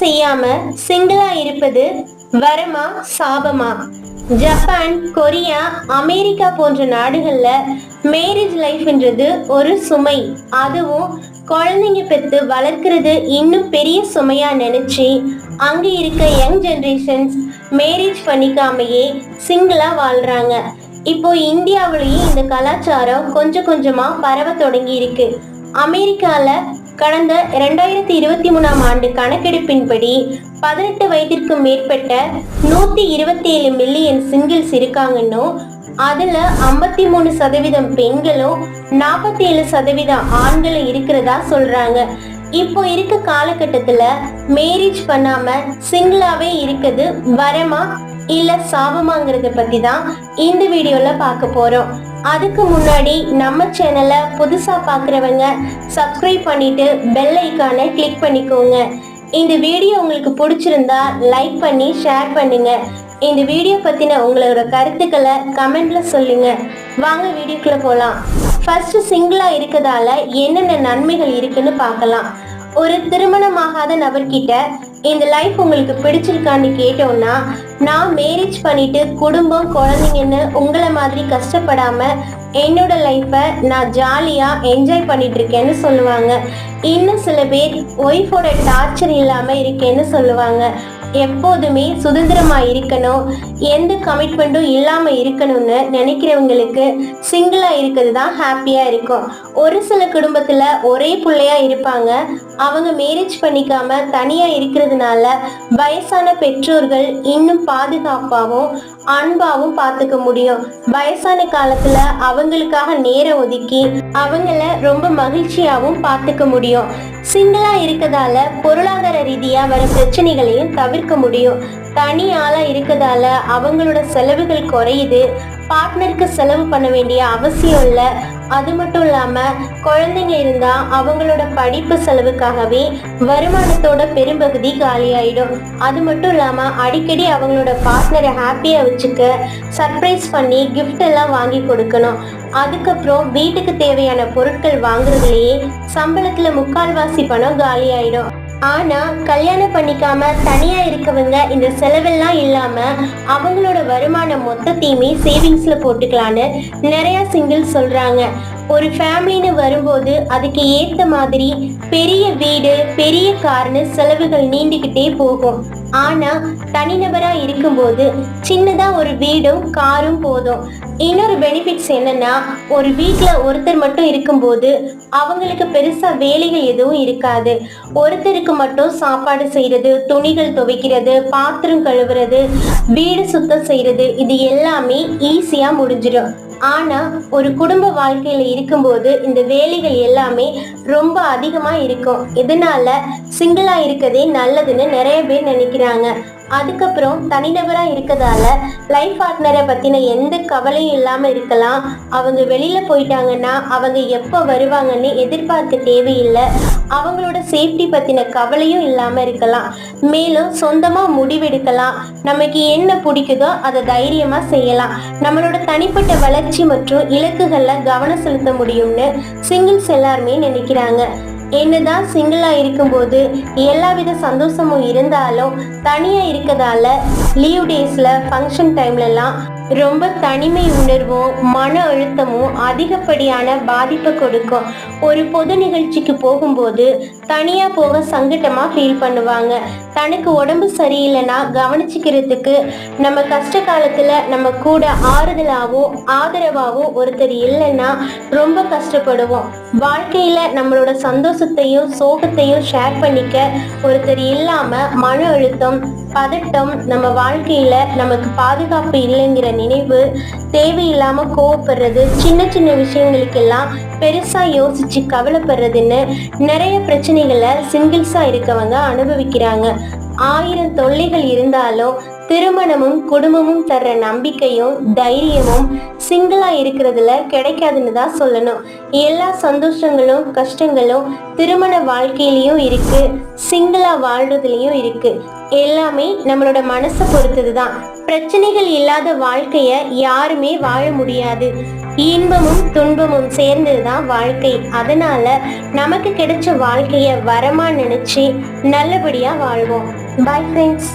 செய்யாம சிங்கிளா இருப்பது வரமா சாபமா? ஜப்பான் கொரியா அமெரிக்கா போன்ற நாடுகள்ல மேரேஜ் லைஃப்ன்றது ஒரு சுமை. அதுவும் குழந்தைங்க பெற்று வளர்க்கறது இன்னும் பெரிய சுமையா நினைச்சு அங்க இருக்க யங் ஜென்ரேஷன்ஸ் மேரேஜ் பண்ணிக்காமையே சிங்கிளா வாழ்றாங்க. இப்போ இந்தியாவிலேயே இந்த கலாச்சாரம் கொஞ்சம் கொஞ்சமா பரவ தொடங்கி இருக்கு. அமெரிக்கால கடந்த ரெண்டாயிரத்தி இருபத்தி மூணாம் ஆண்டு கணக்கெடுப்பின்படி பதினெட்டு வயதிற்கு மேற்பட்ட நூத்தி இருபத்தி ஏழு மில்லியன் சிங்கிள்ஸ் இருக்காங்கன்னும் அதுல ஐம்பத்தி மூணு சதவீதம் பெண்களும் நாற்பத்தி ஏழு சதவீதம் ஆண்களும் இருக்கிறதா சொல்றாங்க. இப்போ இருக்க காலகட்டத்தில் மேரேஜ் பண்ணாம சிங்கிளாவே இருக்குது வரமா? இல்ல சாபமாங்கிறத பத்தி தான் இந்த வீடியோல பார்க்க போறோம். அதுக்கு முன்னாடி நம்ம சேனலை புதுசா பார்க்குறவங்க சப்ஸ்கிரைப் பண்ணிட்டு பெல் ஐக்கானை கிளிக் பண்ணிக்கோங்க. இந்த வீடியோ உங்களுக்கு பிடிச்சிருந்தா லைக் பண்ணி ஷேர் பண்ணுங்க. இந்த வீடியோ பத்தின உங்களோட கருத்துக்களை கமெண்ட்ல சொல்லுங்க. வாங்க வீடியோக்குள்ள போலாம். ஃபர்ஸ்ட் சிங்கிளா இருக்கதால என்னென்ன நன்மைகள் இருக்குன்னு பார்க்கலாம். ஒரு திருமணமாகாத நபர்கிட்ட இந்த லைஃப் உங்களுக்கு பிடிச்சிருக்கான்னு கேட்டோம்னா நான் மேரேஜ் பண்ணிட்டு குடும்பம் குழந்தைங்கன்னு உங்களை மாதிரி கஷ்டப்படாம என்னோட லைஃப்பை நான் ஜாலியாக என்ஜாய் பண்ணிட்டு இருக்கேன்னு சொல்லுவாங்க. இன்னும் சில பேர் ஒய்ஃபோட டார்ச்சர் இல்லாமல் இருக்கேன்னு சொல்லுவாங்க. எப்போதுமே சுதந்திரமா இருக்கணும் எந்த கமிட்மெண்ட்டும் இல்லாம இருக்கணும்னு நினைக்கிறவங்களுக்கு சிங்கிளா இருக்கிறது தான் ஹாப்பியா இருக்கும். ஒரு சில குடும்பத்துல ஒரே பிள்ளையா இருப்பாங்க. அவங்க மேரேஜ் பண்ணிக்காம தனியா இருக்கிறதுனால வயசான பெற்றோர்கள் இன்னும் பாதுகாப்பாகவும் அன்பாவும் பார்த்துக்க முடியும். வயசான காலத்துல அவங்களுக்காக நேரம் ஒதுக்கி அவங்கள ரொம்ப மகிழ்ச்சியாவும் பார்த்துக்க முடியும். சிங்கிளா இருக்கதால பொருளாதார ரீதியா வர பிரச்சனைகளையும் தவிர்க்க முடியும். தனி ஆளா இருக்கதால அவங்களோட செலவுகள் குறையுது. பார்ட்னருக்கு செலவு பண்ண வேண்டிய அவசியம் இல்லை. அது மட்டும் இல்லாமல் குழந்தைங்க இருந்தால் அவங்களோட படிப்பு செலவுக்காகவே வருமானத்தோட பெரும்பகுதி காலியாயிடும். அது மட்டும் இல்லாமல் அடிக்கடி அவங்களோட பார்ட்னரை ஹாப்பியாக வச்சுக்க சர்ப்ரைஸ் பண்ணி கிஃப்ட் எல்லாம் வாங்கி கொடுக்கணும். அதுக்கப்புறம் வீட்டுக்கு தேவையான பொருட்கள் வாங்குறதுலேயே சம்பளத்தில் முக்கால்வாசி பணம் காலியாயிடும். ஆனா கல்யாணம் பண்ணிக்காம தனியா இருக்கவங்க இந்த செலவெல்லாம் இல்லாம அவங்களோட வருமானம் மொத்தத்தையுமே சேவிங்ஸ்ல போட்டுக்கலான்னு நிறைய சிங்கிள் சொல்றாங்க. ஒரு ஃபேமிலின்னு வரும்போது அதுக்கு ஏத்த மாதிரி பெரிய வீடு பெரிய கார்னு செலவுகள் நீண்டுகிட்டே போகும். ஆனா தனிநபரா இருக்கும்போது சின்னதா ஒரு வீடும் காரும் போதும். இன்னொரு பெனிஃபிட்ஸ் என்னன்னா ஒரு வீட்டில் ஒருத்தர் மட்டும் இருக்கும்போது அவங்களுக்கு பெருசா வேலைகள் எதுவும் இருக்காது. ஒருத்தருக்கு மட்டும் சாப்பாடு செய்யறது துணிகள் துவைக்கிறது பாத்திரம் கழுவுறது வீடு சுத்தம் செய்யறது இது எல்லாமே ஈஸியா முடிஞ்சிடும். ஆனா ஒரு குடும்ப வாழ்க்கையில இருக்கும்போது இந்த வேலைகள் எல்லாமே ரொம்ப அதிகமா இருக்கும். இதனால சிங்கிளா இருக்கதே நல்லதுன்னு நிறைய பேர் நினைக்கிறாங்க. அதுக்கப்புறம் தனிநபரா இருக்கிறதால லைஃப் பார்ட்னரை பத்தின எந்த கவலையும் இல்லாம இருக்கலாம். அவங்க வெளியில போயிட்டாங்கன்னா அவங்க எப்போ வருவாங்கன்னு எதிர்பார்க்க தேவையில்லை. அவங்களோட சேஃப்டி பத்தின கவலையும் இல்லாம இருக்கலாம். மேலும் சொந்தமா முடிவெடுக்கலாம். நமக்கு என்ன பிடிக்குதோ அதை தைரியமா செய்யலாம். நம்மளோட தனிப்பட்ட வளர்ச்சி மற்றும் இலக்குகள்ல கவனம் செலுத்த முடியும்னு சிங்கிள்ஸ் எல்லாருமே நினைக்கிறாங்க. என்னதான் சிங்கிளா இருக்கும்போது எல்லாவித சந்தோஷமும் இருந்தாலும் தனியா இருக்கதால லீவ் டேஸ்ல ஃபங்க்ஷன் டைம்லலாம் ரொம்ப தனிமை உணர்வும் மன அழுத்தமும் அதிகப்படியான பாதிப்பை கொடுக்கும். ஒரு பொது நிகழ்ச்சிக்கு போகும்போது தனியா போக சங்கட்டமா ஃபீல் பண்ணுவாங்க. தனக்கு உடம்பு சரியில்லைன்னா கவனிச்சுக்கிறதுக்கு நம்ம கஷ்ட காலத்துல நம்ம கூட ஆறுதலாகவும் ஆதரவாகவும் ஒருத்தர் இல்லைன்னா ரொம்ப கஷ்டப்படுவோம். வாழ்க்கையில நம்மளோட சந்தோஷத்தையும் சோகத்தையும் ஷேர் பண்ணிக்க ஒருத்தர் இல்லாம மன அழுத்தம் பதட்டம் நம்ம வாழ்க்கையில நமக்கு பாதுகாப்பு இல்லைங்கிற நினைவு தேவையில்லாம கோவப்படுறது சின்ன சின்ன விஷயங்களுக்கெல்லாம் பெருசா யோசிச்சு கவலைப்படுறதுன்னு நிறைய பிரச்சனைகளை சிங்கிள்ஸா இருக்கவங்க அனுபவிக்கிறாங்க. ஆயிரம் தொல்லைகள் இருந்தாலும் திருமணமும் குடும்பமும் தர்ற நம்பிக்கையும் தைரியமும் சிங்கிளா இருக்கிறதுல கிடைக்காதுன்னு தான் சொல்லணும். எல்லா சந்தோஷங்களும் கஷ்டங்களும் திருமண வாழ்க்கையிலயும் இருக்கு. சிங்கிளா வாழ்றதுலயும் இருக்கு. எல்லாமே நம்மளோட மனசை பொறுத்தது தான். பிரச்சனைகள் இல்லாத வாழ்க்கைய யாருமே வாழ முடியாது. இன்பமும் துன்பமும் சேர்ந்தது தான் வாழ்க்கை. அதனால நமக்கு கிடைச்ச வாழ்க்கைய வரமா நினைச்சு நல்லபடியா வாழ்வோம். Bye friends